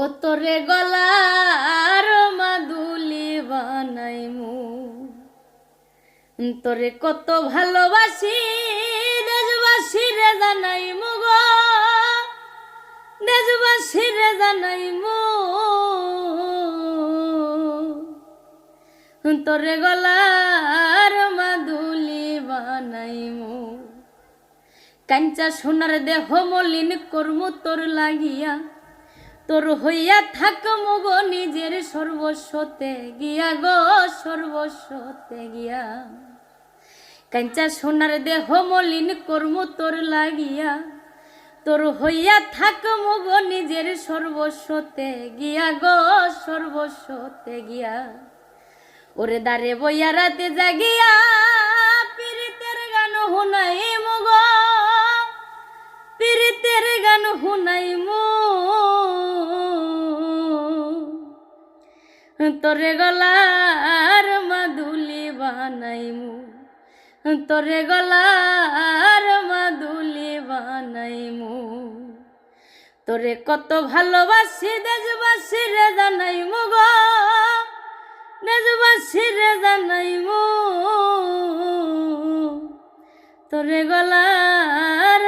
ও তোরে গলার মাদুলি বানাইমু। তোরে কত ভালোবাসি দেশবাসী রে জানাইমু গো। দেশবাসী রে জানাইমু। তোরে গলার মাদুলি বানাইমু। কাঞ্চা সোনার দেহ মলিন কর্ম তোর লাগিয়া। তোর হইয়া থাক মগ নিজের সর্বস্বতে গিয়া গো, সর্বস্বতে গিয়া। কাঞ্চা সোনার দেহ মলিন কর্ম তোর লাগিয়া। তোর হইয়া থাক মগ নিজের সর্বস্বতে গিয়া গো, সর্বস্বতে গিয়া। ওরে দারে বইয়া রাতে জাগিয়া পীড়িতের গান হুনাই মগ পীড়িতের গান হুনাই মো তোরে গলার মাদুলি বানাইমু তোরে গলার মাদুলি বানাইমু তোরে কত ভালোবাসি দেশবাসী রে জানাইমু গো দেশবাসী রে জানাইমু তোরে গলার